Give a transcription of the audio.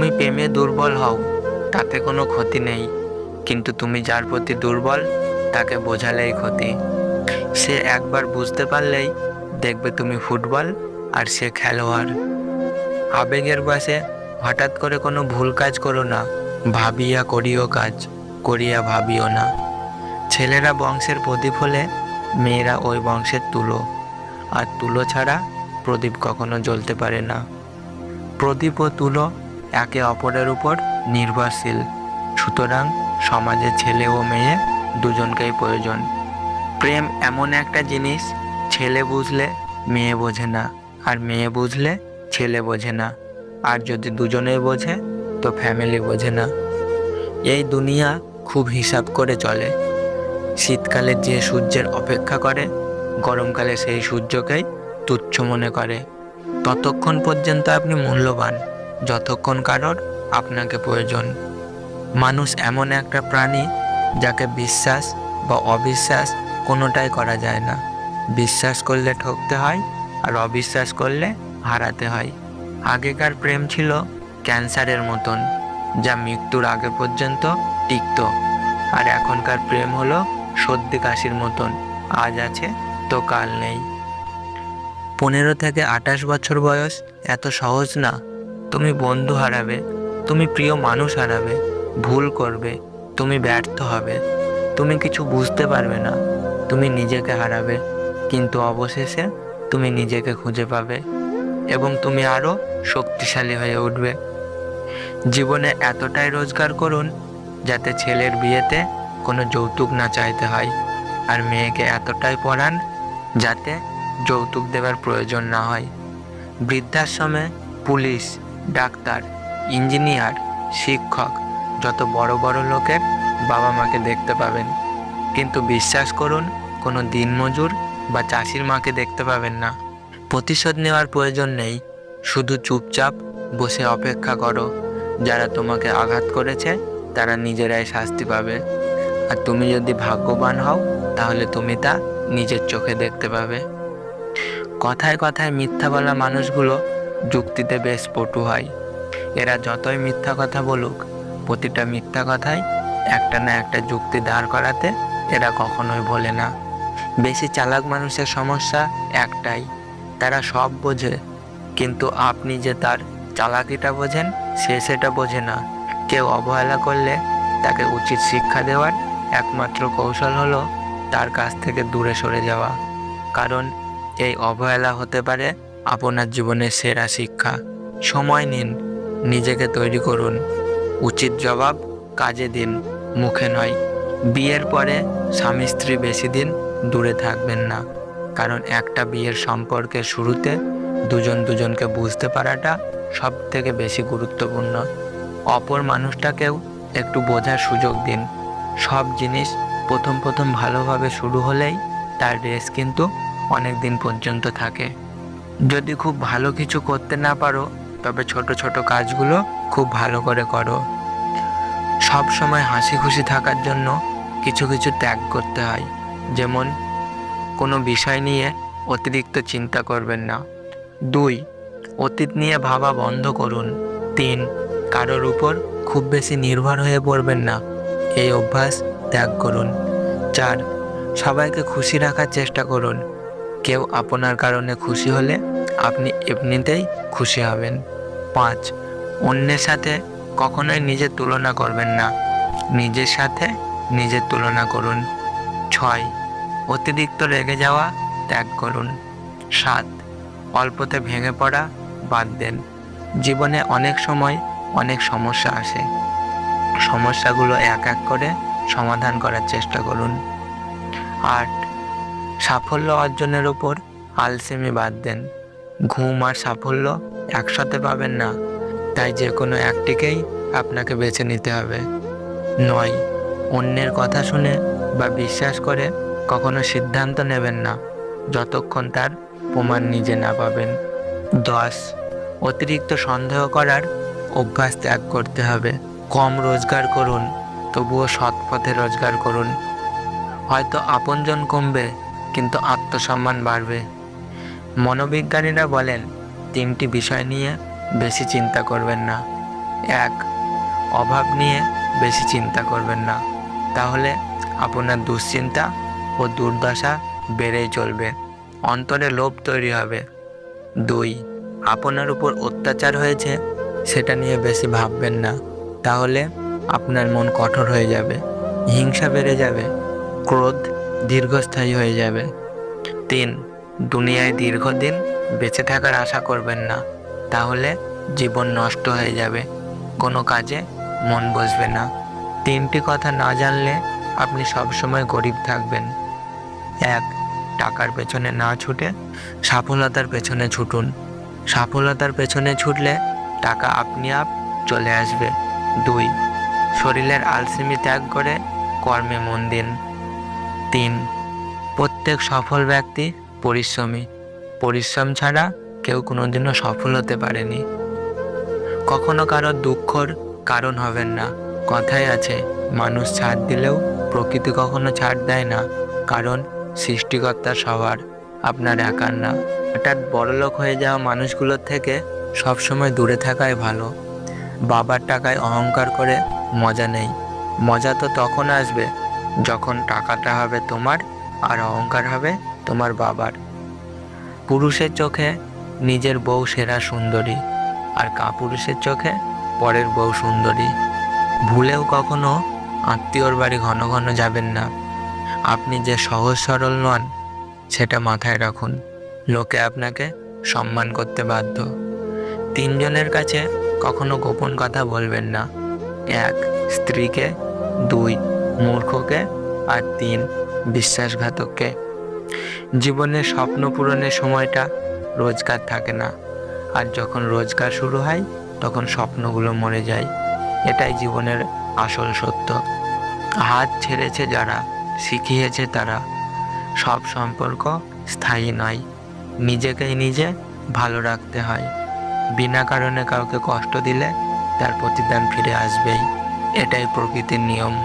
তুমি প্রেমে দুর্বল হও, তাতে কোনো ক্ষতি নেই। কিন্তু তুমি যার প্রতি দুর্বল, তাকে বোঝালেই ক্ষতি। সে একবার বুঝতে পারলেই দেখবে তুমি ফুটবল আর সে খেলোয়াড়। আবেগের বসে হঠাৎ করে কোনো ভুল কাজ করো না, ভাবিয়া করিও কাজ, করিয়া ভাবিও না। ছেলেরা বংশের প্রদীপ হলে মেয়েরা ওই বংশের তুলো। আর তুলো ছাড়া প্রদীপ কখনো জ্বলতে পারে না। প্রদীপ ও তুলো একে অপরের উপর নির্ভরশীল। সুতরাং সমাজে ছেলে ও মেয়ে দুজনকেই প্রয়োজন। প্রেম এমন একটা জিনিস, ছেলে বুঝলে মেয়ে বোঝে না, আর মেয়ে বুঝলে ছেলে বোঝে না। আর যদি দুজনেই বোঝে, তো ফ্যামিলি বোঝে না। এই দুনিয়া খুব হিসাব করে চলে। শীতকালে যে সূর্যের অপেক্ষা করে, গরমকালে সেই সূর্যকেই তুচ্ছ মনে করে। ততক্ষণ পর্যন্ত আপনি মূল্যবান। যতক্ষণ কারোর আপনাকে প্রয়োজন। মানুষ এমন একটা প্রাণী যাকে বিশ্বাস বা অবিশ্বাস কোনোটাই করা যায় না। বিশ্বাস করলে ঠকতে হয় আর অবিশ্বাস করলে হারাতে হয়। আগেকার প্রেম ছিল ক্যান্সারের মতন, যা মৃত্যুর আগে পর্যন্ত টিকত। আর এখনকার প্রেম হলো সর্দি কাশির মতন, আজ আছে তো কাল নেই। পনেরো থেকে আঠাশ বছর বয়স এত সহজ না। তুমি বন্ধু হারাবে, তুমি প্রিয় মানুষ হারাবে, ভুল করবে, তুমি ব্যর্থ হবে। তুমি কিছু বুঝতে পারবে না, তুমি নিজেকে হারাবে, কিন্তু অবশেষে তুমি নিজেকে খুঁজে পাবে এবং তুমি আরও শক্তিশালী হয়ে উঠবে। জীবনে এতটাই রোজগার করুন, যাতে ছেলের বিয়েতে কোনো যৌতুক না চাইতে হয় আর মেয়েকে এতটাই পড়ান যাতে যৌতুক দেওয়ার প্রয়োজন না হয়। বৃদ্ধাশ্রমে পুলিশ ডাক্তার, ইঞ্জিনিয়ার, শিক্ষক, যত বড় বড় লোকের বাবা মাকে দেখতে পাবেন। কিন্তু বিশ্বাস করুন, কোনো দিনমজুর বা চাষির মাকে দেখতে পাবেন না। প্রতিশোধ নেওয়ার প্রয়োজন নেই, শুধু চুপচাপ বসে অপেক্ষা করো। যারা তোমাকে আঘাত করেছে, তারা নিজেরাই শাস্তি পাবে। আর তুমি যদি ভাগ্যবান হও, তাহলে তুমি তা নিজের চোখে দেখতে পাবে। কথায় কথায় মিথ্যা বলা মানুষগুলো যুক্তিতে বেশ পটু হয়। এরা যতই মিথ্যা কথা বলুক, প্রতিটা মিথ্যা কথায় একটা না একটা যুক্তি দাঁড় করাতে এরা কখনোই বলে না। বেশি চালাক মানুষের সমস্যা একটাই, তারা সব বোঝে, কিন্তু আপনি যে তার চালাকিটা বোঝেন, সে সেটা বোঝে না। কেউ অবহেলা করলে তাকে উচিত শিক্ষা দেওয়ার একমাত্র কৌশল হলো তার কাছ থেকে দূরে সরে যাওয়া। কারণ এই অবহেলা হতে পারে আপনার জীবনের সেরা শিক্ষা। সময় নিন, নিজেকে তৈরি করুন। উচিত জবাব, কাজে দিন, মুখে নয়। বিয়ের পরে স্বামী স্ত্রী বেশি দিন দূরে থাকবেন না। কারণ একটা বিয়ের সম্পর্কের শুরুতে দুজন দুজনকে বুঝতে পারাটা সব থেকে বেশি গুরুত্বপূর্ণ। অপর মানুষটাকেও একটু বোঝার সুযোগ দিন। সব জিনিস প্রথম প্রথম ভালোভাবে শুরু হলেই তার রেস কিন্তু অনেক দিন পর্যন্ত থাকে। যদি খুব ভালো কিছু করতে না পারো, তবে ছোট ছোট কাজগুলো খুব ভালো করে করো। সব সময় হাসি খুশি থাকার জন্য কিছু কিছু ত্যাগ করতে হয়। যেমন, কোনো বিষয় নিয়ে অতিরিক্ত চিন্তা করবেন না। দুই, অতীত নিয়ে ভাবা বন্ধ করুন। তিন, কারোর উপর খুব বেশি নির্ভর হয়ে পড়বেন না। এই অভ্যাস ত্যাগ করুন। চার, সবাইকে খুশি রাখার চেষ্টা করুন। কেউ আপনার কারণে খুশি হলে আপনি এমনিতেই খুশি হবেন। পাঁচ, অন্যের সাথে কখনোই নিজের তুলনা করবেন না। নিজের সাথে নিজের তুলনা করুন। ছয়, অতিরিক্ত রেগে যাওয়া ত্যাগ করুন। সাত, অল্পতে ভেঙে পড়া বাদ দেন। জীবনে অনেক সময় অনেক সমস্যা আসে। সমস্যাগুলো এক এক করে সমাধান করার চেষ্টা করুন। আট সাফল্য অর্জনের ওপর আলসেমি বাদ দেন। ঘুম আর সাফল্য একসাথে পাবেন না, তাই যে কোনো একটিকেই আপনাকে বেছে নিতে হবে। নয়, অন্যের কথা শুনে বা বিশ্বাস করে কখনো সিদ্ধান্ত নেবেন না, যতক্ষণ তার প্রমাণ নিজে না পাবেন। দশ, অতিরিক্ত সন্দেহ করার অভ্যাস ত্যাগ করতে হবে। কম রোজগার করুন, তবুও সৎ পথে রোজগার করুন। হয়তো আপনজন কমবে কিন্তু আত্মসম্মান বাড়বে। মনোবিজ্ঞানীরা বলেন, তিনটি বিষয় নিয়ে বেশি চিন্তা করবেন না। এক, অভাব নিয়ে বেশি চিন্তা করবেন না। তাহলে আপনার দুশ্চিন্তা ও দুর্দশা বেড়েই চলবে। অন্তরে লোভ তৈরি হবে। দুই, আপনার উপর অত্যাচার হয়েছে, সেটা নিয়ে বেশি ভাববেন না। তাহলে আপনার মন কঠোর হয়ে যাবে, হিংসা বেড়ে যাবে, ক্রোধ দীর্ঘস্থায়ী হয়ে যাবে। তিন, দুনিয়ায় দীর্ঘদিন বেঁচে থাকার আশা করবেন না, তাহলে জীবন নষ্ট হয়ে যাবে, কোনো কাজে মন বসবে না। তিনটি কথা না জানলে আপনি সবসময় গরিব থাকবেন। এক, টাকার পেছনে না ছুটে সফলতার পেছনে ছুটুন। সফলতার পেছনে ছুটলে টাকা আপনি আপ চলে আসবে। দুই, শরীরের আলসেমি ত্যাগ করে কর্মে মন দিন। তিন। প্রত্যেক সফল ব্যক্তি পরিশ্রমী। পরিশ্রম ছাড়া কেউ কোনোদিনও সফল হতে পারেনি। কখনো কারও দুঃখর কারণ হবেন না। কথাই আছে, মানুষ ছাড় দিলেও প্রকৃতি কখনো ছাড় দেয় না, কারণ সৃষ্টিকর্তা সবার, আপনার একার না। হঠাৎ বড়লোক হয়ে যাওয়া মানুষগুলোর থেকে সবসময় দূরে থাকাই ভালো। বাবার টাকায় অহংকার করে মজা নেই। মজা তো তখন আসবে যখন টাকাটা হবে তোমার আর অহংকার হবে তোমার বাবার। পুরুষের চোখে নিজের বউ সেরা সুন্দরী আর কাপুরুষের চোখে পরের বউ সুন্দরী। ভুলেও কখনো আত্মীয়র বাড়ি ঘন ঘন যাবেন না। আপনি যে সহজ সরল নন, সেটা মাথায় রাখুন। লোকে আপনাকে সম্মান করতে বাধ্য। তিনজনের কাছে কখনো গোপন কথা বলবেন না। এক, স্ত্রীকে। দুই মূর্খকে আর তিন বিশ্বাসঘাতককে। জীবনের স্বপ্ন পূরণের সময়টা রোজগার থাকে না। আর যখন রোজগার শুরু হয়, তখন স্বপ্নগুলো মরে যায়। এটাই জীবনের আসল সত্য। হাত ছেড়েছে যারা, শিখিয়েছে তারা। সব সম্পর্ক স্থায়ী নয়। নিজেকেই নিজে ভালো রাখতে হয়। বিনা কারণে কাউকে কষ্ট দিলে তার প্রতিদান ফিরে আসবেই। এটাই প্রকৃতির নিয়ম।